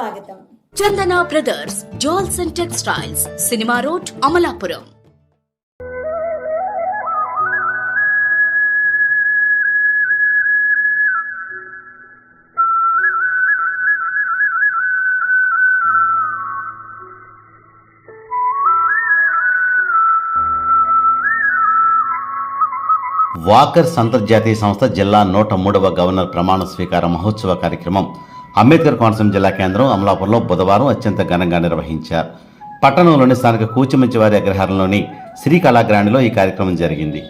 స్వాగతం. Chandana brothers jewels and textiles cinema road Amalapuram. Walkers అంతర్జాతీయ సంస్థ జిల్లా నూట మూడవ గవర్నర్ ప్రమాణ స్వీకార మహోత్సవ కార్యక్రమం అంబేద్కర్ కోనసీమ జిల్లా కేంద్రం అమలాపురంలో బుధవారం అత్యంత ఘనంగా నిర్వహించారు. పట్టణంలోని స్థానిక కూచిమంచివారి అగ్రహారంలోని శ్రీకళాగ్రాండ్లో ఈ కార్యక్రమం జరిగింది.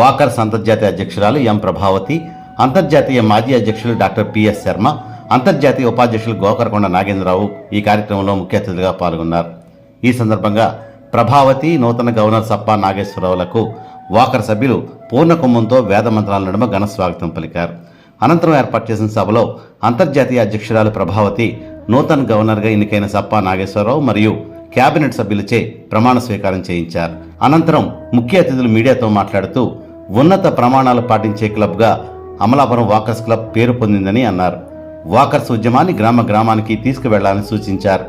వాకర్స్ అంతర్జాతీయ అధ్యక్షురాలు ఎం ప్రభావతి అంతర్జాతీయ మాజీ అధ్యక్షులు డాక్టర్ పిఎస్ శర్మ అంతర్జాతీయ ఉపాధ్యక్షులు గోకరకొండ నాగేంద్రరావు ఈ కార్యక్రమంలో ముఖ్య అతిథిగా పాల్గొన్నారు. ఈ సందర్భంగా ప్రభావతి నూతన గవర్నర్ సప్పా నాగేశ్వరరావులకు వాకర్ సభ్యులు పూర్ణ కుంభంతో వేద మంత్రాల నడుమ ఘన స్వాగతం పలికారు. అనంతరం ఏర్పాటు చేసిన సభలో అంతర్జాతీయ అధ్యక్షురాలు ప్రభావతి నూతన గవర్నర్గా ఎన్నికైన సప్పా నాగేశ్వరరావు మరియు కేబినెట్ సభ్యులచే ప్రమాణ స్వీకారం చేయించారు. అనంతరం ముఖ్య అతిథులు మీడియాతో మాట్లాడుతూ ఉన్నత ప్రమాణాలు పాటించే క్లబ్గా అమలాపురం వాకర్స్ క్లబ్ పేరు పొందిందని అన్నారు. వాకర్స్ ఉద్యమాన్ని గ్రామ గ్రామానికి తీసుకువెళ్ళాలని సూచించారు.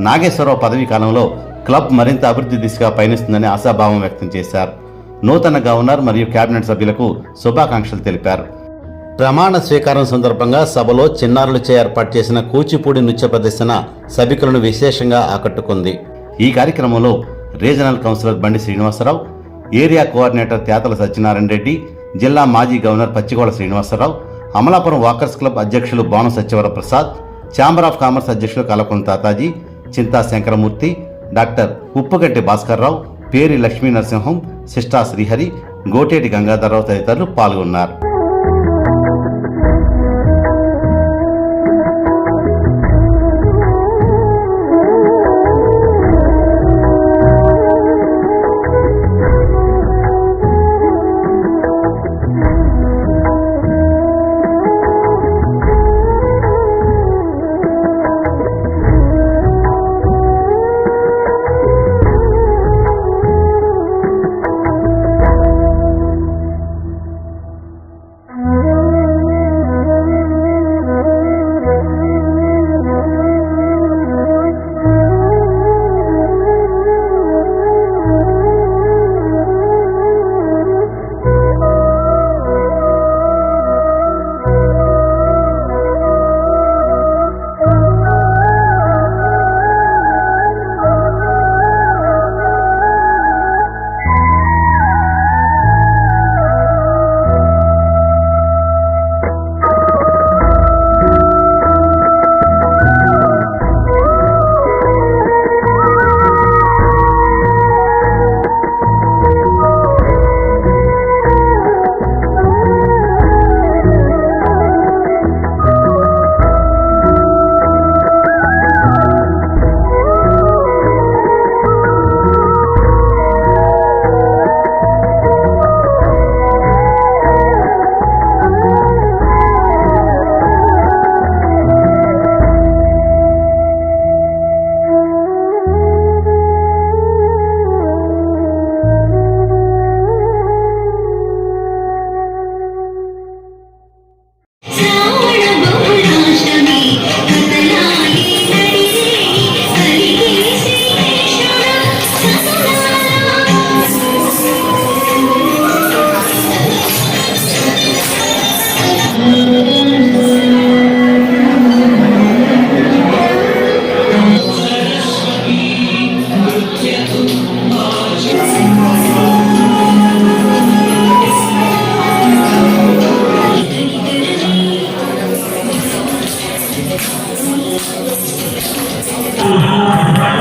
నాగేశ్వరరావు పదవీ కాలంలో క్లబ్ మరింత అభివృద్ధి దిశగా పయనిస్తుందని ఆశాభావం వ్యక్తం చేశారు. నూతన గవర్నర్ మరియు కేబినెట్ సభ్యులకు శుభాకాంక్షలు తెలిపారు. ప్రమాణ స్వీకారం సందర్భంగా సభలో చిన్నారులచే ఏర్పాటు చేసిన కూచిపూడి నృత్య ప్రదర్శన సభికులను విశేషంగా ఆకట్టుకుంది. ఈ కార్యక్రమంలో regional councillor Bandi Srinivasarao area coordinator Tetala Satyanarayana Reddy జిల్లా మాజీ governor Pachigoda Srinivasarao Amalapuram walkers club అధ్యక్షులు Bhanu Satyavara Prasad chamber of commerce అధ్యక్షులు కలకొండ తాతాజీ చింతా శంకరమూర్తి డాక్టర్ ఉప్పుగడ్డి భాస్కర్రావు పేరి లక్ష్మీ నరసింహం సిస్టా శ్రీహరి గోటేటి గంగాధరరావు తదితరులు పాల్గొన్నారు.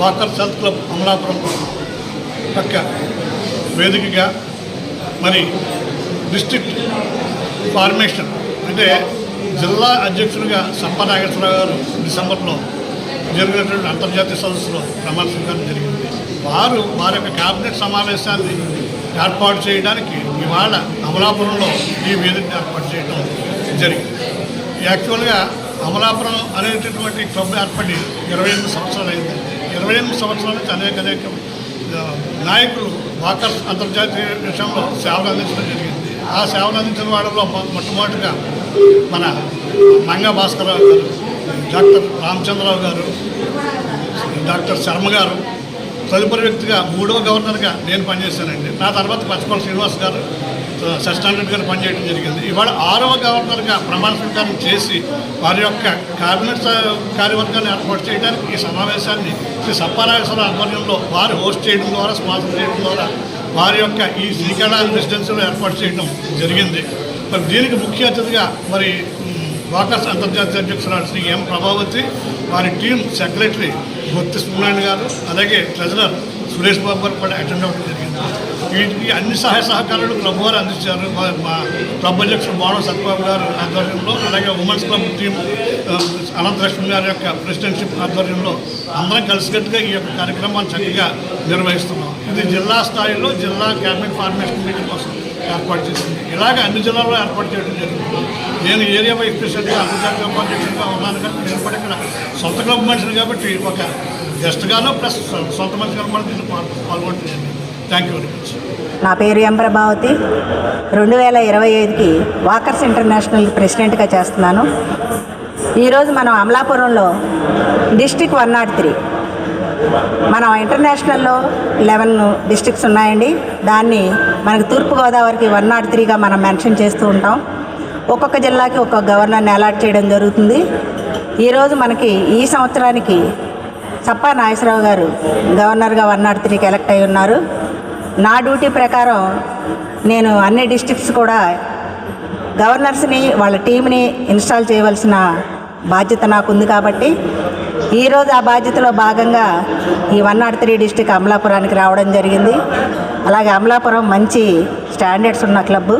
వాకర్ హెల్త్ క్లబ్ అమలాపురం పక్క వేదికగా మరి డిస్ట్రిక్ట్ ఫార్మేషన్ అంటే జిల్లా అధ్యక్షుడిగా సంపనాగేశ్వరరావు గారు డిసెంబర్లో జరిగినటువంటి అంతర్జాతీయ సదస్సులో ప్రమాణ స్వీకారం జరిగింది. వారు వారి యొక్క క్యాబినెట్ సమావేశాన్ని ఏర్పాటు చేయడానికి ఇవాళ అమలాపురంలో ఈ వేదికను ఏర్పాటు చేయడం జరిగింది. యాక్చువల్గా అమలాపురం అనేటటువంటి క్లబ్ ఏర్పడి ఇరవై ఎనిమిది సంవత్సరాలు అయింది ఇరవై ఎనిమిది సంవత్సరాల నుంచి అనేక అనేక నాయకులు వాకర్స్ అంతర్జాతీయ విషయంలో సేవలు అందించడం జరిగింది. ఆ సేవలు అందించిన వాళ్ళలో మొట్టమొదటిగా మన మంగ భాస్కరరావు గారు డాక్టర్ రామచంద్రరావు గారు డాక్టర్ శర్మ గారు తదుపరి వ్యక్తిగా మూడవ గవర్నర్గా నేను పనిచేశానండి. నా తర్వాత పచ్చకొండ శ్రీనివాస్ గారు సస్టాండర్డ్ గారు పనిచేయడం జరిగింది. ఇవాళ ఆరవ గవర్నర్గా ప్రమాణ స్వీకారం చేసి వారి యొక్క కేబినెట్ కార్యవర్గాన్ని ఏర్పాటు చేయడానికి ఈ సమావేశాన్ని శ్రీ సప్పారాజేశ్వర ఆధ్వర్యంలో వారు హోస్ట్ చేయడం ద్వారా స్పాన్సర్ చేయడం ద్వారా వారి యొక్క ఈ శ్రీకళ రెసిడెన్సీలో ఏర్పాటు చేయడం జరిగింది. మరి దీనికి ముఖ్య అతిథిగా మరి మ్, వాకర్స్ అంతర్జాతీయ అధ్యక్షురాలు శ్రీ ఎం ప్రభావతి వారి టీం సెక్రటరీ గుత్తి సుబ్రహ్మణ్య గారు అలాగే ట్రెజరర్ సురేష్ బాబు గారు కూడా అటెండ్ అవ్వడం జరిగింది. వీటికి అన్ని సహాయ సహకారాలు క్లబ్ వారు అందించారు. మా- క్లబ్ అధ్యక్షుడు మోడవ సత్బాబు గారు ఆధ్వర్యంలో అలాగే ఉమెన్స్ క్లబ్ టీం అనంతలక్ష్మి గారి యొక్క ప్రెసిడెంట్షిప్ ఆధ్వర్యంలో అందరం కలిసికట్టుగా ఈ యొక్క కార్యక్రమాన్ని చక్కగా నిర్వహిస్తున్నాం. ఇది జిల్లా స్థాయిలో జిల్లా క్యాబినెట్ ఫార్మేషన్ మీటింగ్ కోసం ఏర్పాటు చేసింది. ఇలాగ అన్ని జిల్లాల్లో ఏర్పాటు చేయడం జరిగింది. నేను ఏరియా వైస్ ప్రెసిడెంట్గా అంతర్జాతీయ ఉపాధ్యక్షుడిగా ఉన్నాను కానీ నేను కూడా ఇక్కడ సొంత క్లబ్ మనిషిని కాబట్టి ఒక గెస్ట్గాను ప్లస్ సొంత మంది కూడా దీన్ని థ్యాంక్ యూ వెరీ మచ్ నా పేరు ఎం ప్రభావతి రెండు వేల ఇరవై ఐదుకి వాకర్స్ ఇంటర్నేషనల్ ప్రెసిడెంట్గా చేస్తున్నాను. ఈరోజు మనం అమలాపురంలో డిస్టిక్ వన్ నాట్ త్రీ. మనం ఇంటర్నేషనల్లో లెవెన్ డిస్టిక్స్ ఉన్నాయండి. దాన్ని మనకు తూర్పుగోదావరికి వన్ నాట్ త్రీగా మనం మెన్షన్ చేస్తూ ఉంటాం. ఒక్కొక్క జిల్లాకి ఒక్కొక్క గవర్నర్ని అలాట్ చేయడం జరుగుతుంది. ఈరోజు మనకి ఈ సంవత్సరానికి చప్పా నాగేశ్వరరావు గారు గవర్నర్గా వన్ నాట్ త్రీకి ఎలక్ట్ అయి ఉన్నారు. నా డ్యూటీ ప్రకారం నేను అన్ని డిస్ట్రిక్ట్స్ కూడా గవర్నర్స్ని వాళ్ళ టీంని ఇన్స్టాల్ చేయవలసిన బాధ్యత నాకు ఉంది కాబట్టి ఈరోజు ఆ బాధ్యతలో భాగంగా ఈ వన్ నాట్ త్రీ డిస్టిక్ అమలాపురానికి రావడం జరిగింది. అలాగే అమలాపురం మంచి స్టాండర్డ్స్ ఉన్న క్లబ్బు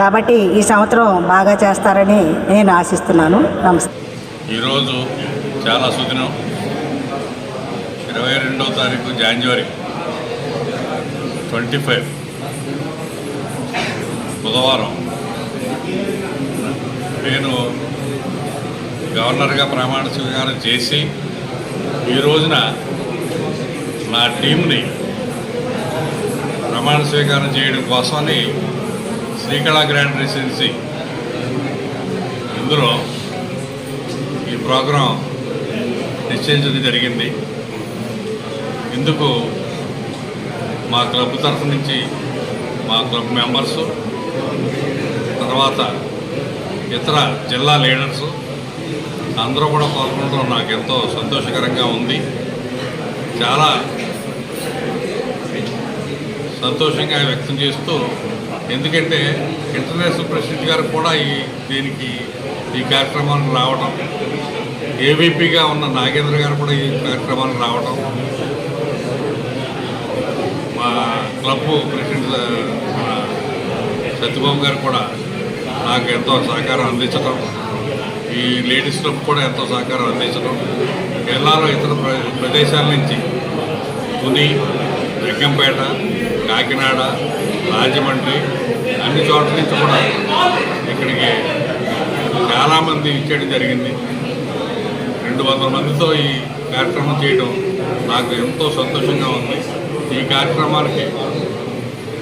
కాబట్టి ఈ సంవత్సరం బాగా చేస్తారని నేను ఆశిస్తున్నాను. నమస్తే. ఈరోజు చాలా సుదినం. ఇరవై రెండవ తారీఖు జనవరి ట్వంటీ ఫైవ్ బుధవారం. నేను గవర్నర్గా ప్రమాణ స్వీకారం చేసి ఈ రోజున నా టీంని ప్రమాణ స్వీకారం చేయడం కోసమని శ్రీకళా గ్రాండ్ రెసిడెన్సీ ఇందులో ఈ ప్రోగ్రాం నిశ్చయించడం జరిగింది. ఇందుకు మా క్లబ్ తరఫు నుంచి మా క్లబ్ మెంబర్స్ తర్వాత ఇతర జిల్లా లీడర్స్ అందరూ కూడా పాల్గొనడం నాకు ఎంతో సంతోషకరంగా ఉంది. చాలా సంతోషంగా వ్యక్తం చేస్తూ ఎందుకంటే ఇంటర్నేషనల్ ప్రెసిడెంట్ గారు కూడా ఈ దీనికి ఈ కార్యక్రమానికి రావడం ఏవీపీగా ఉన్న నాగేంద్ర గారు కూడా ఈ కార్యక్రమానికి రావడం మా క్లబ్ ప్రెసిడెంట్ ఆ, సత్యబాబు గారు కూడా నాకు ఎంతో సహకారం అందించడం ఈ లేడీస్ క్లబ్ కూడా ఎంతో సహకారం అందించడం జిల్లాలో ఇతర ప్ర- ప్రదేశాల నుంచి పుని జగ్గంపేట కాకినాడ రాజమండ్రి అన్ని చోట్ల నుంచి కూడా ఇక్కడికి చాలామంది ఇచ్చేయడం జరిగింది. రెండు వందల మందితో ఈ కార్యక్రమం చేయడం నాకు ఎంతో సంతోషంగా ఉంది. ఈ కార్యక్రమానికి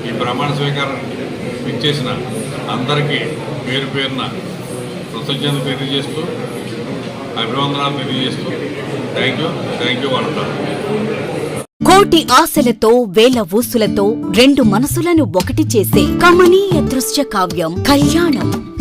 ఈ ప్రమాణ స్వీకారం ఇచ్చేసిన అందరికీ పేరు పేరున కృతజ్ఞత తెలియజేస్తూ అభివందనాలు తెలియజేస్తూ థ్యాంక్ యూ థ్యాంక్ యూ అంటారు కోటి ఆశలతో వేల ఊసులతో రెండు మనసులను ఒకటి చేసే కమనీయ దృశ్య కావ్యం కళ్యాణం.